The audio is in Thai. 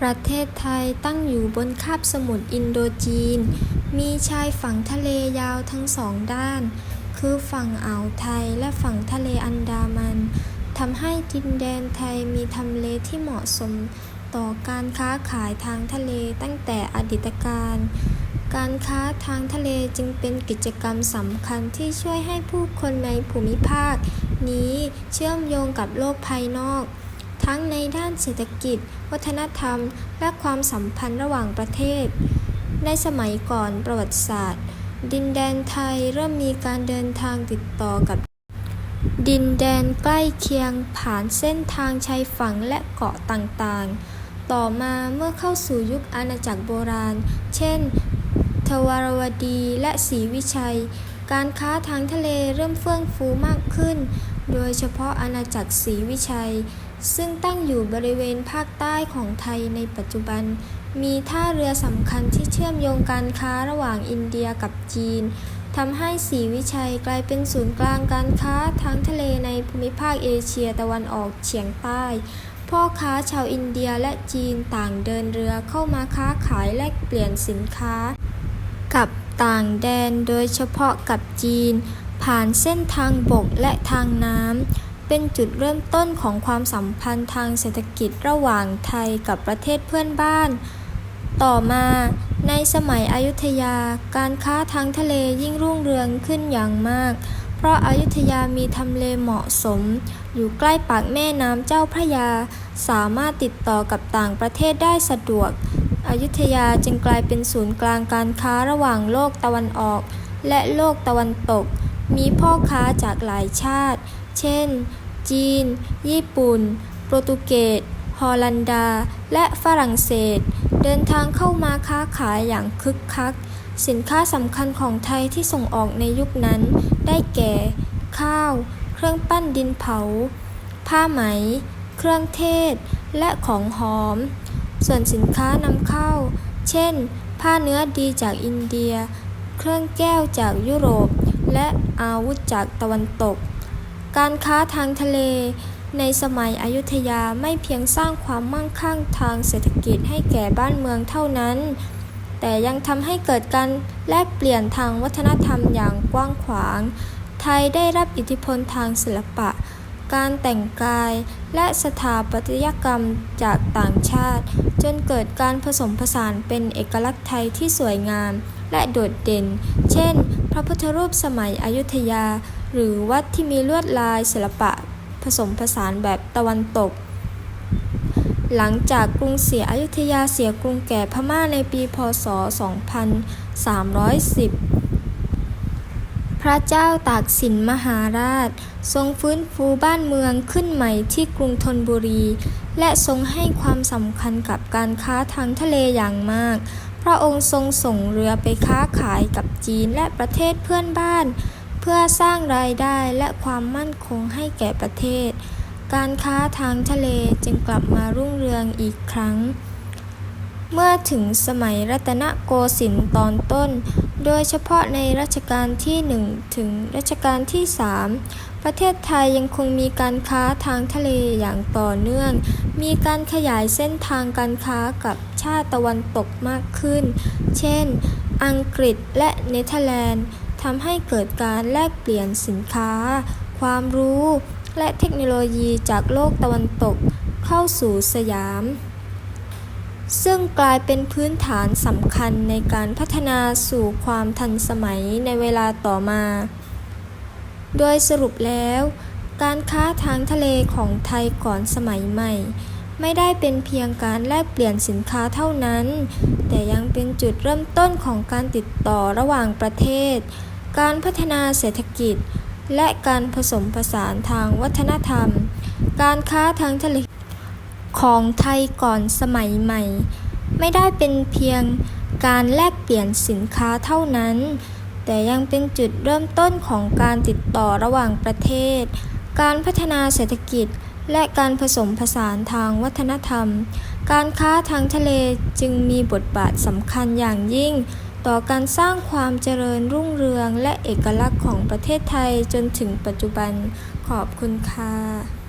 ประเทศไทยตั้งอยู่บนคาบสมุทรอินโดจีน มีชายฝั่งทะเลยาวทั้งสองด้าน คือฝั่งอ่าวไทยและฝั่งทะเลอันดามันทำให้ดินแดนไทยมีทำเลที่เหมาะสมต่อการค้าขายทางทะเลตั้งแต่อดีตการ การค้าทางทะเลจึงเป็นกิจกรรมสำคัญที่ช่วยให้ผู้คนในภูมิภาค นี้เชื่อมโยงกับโลกภายนอก ทั้งในด้านเศรษฐกิจ วัฒนธรรม และความสัมพันธ์ระหว่างประเทศ ในสมัยก่อนประวัติศาสตร์ ดินแดนไทยเริ่มมีการเดินทางติดต่อกับ ดินแดนใกล้เคียงผ่านเส้นทางชายฝั่งและเกาะต่างๆ ต่อมาเมื่อเข้าสู่ยุคอาณาจักรโบราณ เช่น ทวารวดีและศรีวิชัย การค้าทางทะเลเริ่มเฟื่องฟูมากขึ้น โดยเฉพาะอาณาจักรศรีวิชัย ซึ่งตั้งอยู่บริเวณภาคใต้ของไทยในปัจจุบัน มีท่าเรือสำคัญที่เชื่อมโยงการค้าระหว่างอินเดียกับจีนทำให้ศรีวิชัยกลายเป็นศูนย์กลางการค้าทางทะเลในภูมิภาคเอเชียตะวันออกเฉียงใต้ พ่อค้าชาวอินเดียและจีนต่างเดินเรือเข้ามาค้าขายแลกเปลี่ยนสินค้า กับต่างแดนโดยเฉพาะกับจีน ผ่านเส้นทางบกและทางน้ำ เป็นจุดเริ่มต้นของความสัมพันธ์ทางเศรษฐกิจระหว่างไทยกับประเทศเพื่อนบ้าน ต่อมาในสมัยอยุธยา การค้าทางทะเลยิ่งรุ่งเรืองขึ้นอย่างมาก เพราะอายุทยามีทำเลเหมาะสม อยู่ใกล้ปากแม่น้ำเจ้าพระยา สามารถติดต่อกับต่างประเทศได้สะดวก อยุธยาจึงกลายเป็นศูนย์กลางการค้าระหว่างโลกตะวันออก และโลกตะวันตก มีพ่อค้าจากหลายชาติ เช่น จีน ญี่ปุ่น โปรตุเกส ฮอลันดา และฝรั่งเศส เดินทางเข้ามาค้าขายอย่างคึกคัก สินค้าสำคัญของไทยที่ส่งออกในยุคนั้น ได้แก่ ข้าว เครื่องปั้นดินเผา ผ้าไหม เครื่องเทศ และของหอม ส่วนสินค้านำเข้า เช่น ผ้าเนื้อดีจากอินเดีย เครื่องแก้วจากยุโรปและอาวุธจากตะวันตก การค้าทางทะเล ในสมัยอยุธยาไม่เพียงสร้างความมั่งคั่งทางเศรษฐกิจให้แก่บ้านเมืองเท่านั้น แต่ยังทำให้เกิดการแลกเปลี่ยนทางวัฒนธรรมอย่างกว้างขวาง ไทยได้รับอิทธิพลทางศิลปะ การแต่งกาย และสถาปัตยกรรมจากต่างชาติ จนเกิดการผสมผสานเป็นเอกลักษณ์ไทยที่สวยงามและโดดเด่น เช่น พระพุทธรูปสมัยอยุธยา หรือวัดที่มีลวดลายศิลปะผสมผสานแบบตะวันตก หลังจากกรุงศรีอยุธยาเสียกรุงแก่พม่าในปี พศ 2310 พระเจ้าตากสินมหาราช ทรงฟื้นฟูบ้านเมืองขึ้นใหม่ที่กรุงธนบุรี และทรงให้ความสำคัญกับการค้าทางทะเลอย่างมาก พระองค์ทรงส่งเรือไปค้าขายกับจีนและประเทศเพื่อนบ้าน เพื่อสร้างรายได้และความมั่นคงให้แก่ประเทศ การค้าทางทะเลจึงกลับมารุ่งเรืองอีกครั้ง เมื่อถึงสมัยรัตนโกสินทร์ตอนต้น โดยเฉพาะในรัชกาลที่ 1 ถึงรัชกาลที่ 3 ประเทศไทยยังคงมีการค้าทางทะเลอย่างต่อเนื่อง มีการขยายเส้นทางการค้ากับชาติตะวันตกมากขึ้น เช่น อังกฤษและเนเธอร์แลนด์ ทำให้เกิดการแลกเปลี่ยนสินค้า ความรู้ และเทคโนโลยีจากโลกตะวันตกเข้าสู่สยาม ซึ่งกลายเป็นพื้นฐานสำคัญในการพัฒนาสู่ความทันสมัยในเวลาต่อมา โดยสรุปแล้ว การค้าทางทะเลของไทยก่อนสมัยใหม่ไม่ได้เป็นเพียงการแลกเปลี่ยนสินค้าเท่านั้น แต่ยังเป็นจุดเริ่มต้นของการติดต่อระหว่างประเทศ การพัฒนาเศรษฐกิจ และการผสมผสานทางวัฒนธรรม การค้าทางทะเลของไทยก่อนสมัยใหม่ ไม่ได้เป็นเพียงการแลกเปลี่ยนสินค้าเท่านั้น แต่ยังเป็นจุดเริ่มต้นของการติดต่อระหว่างประเทศ การพัฒนาเศรษฐกิจและการผสมผสานทางวัฒนธรรม การค้าทางทะเลจึงมีบทบาทสำคัญอย่างยิ่ง ต่อการสร้างความเจริญรุ่งเรืองและเอกลักษณ์ของประเทศไทยจนถึงปัจจุบันขอบคุณค่ะ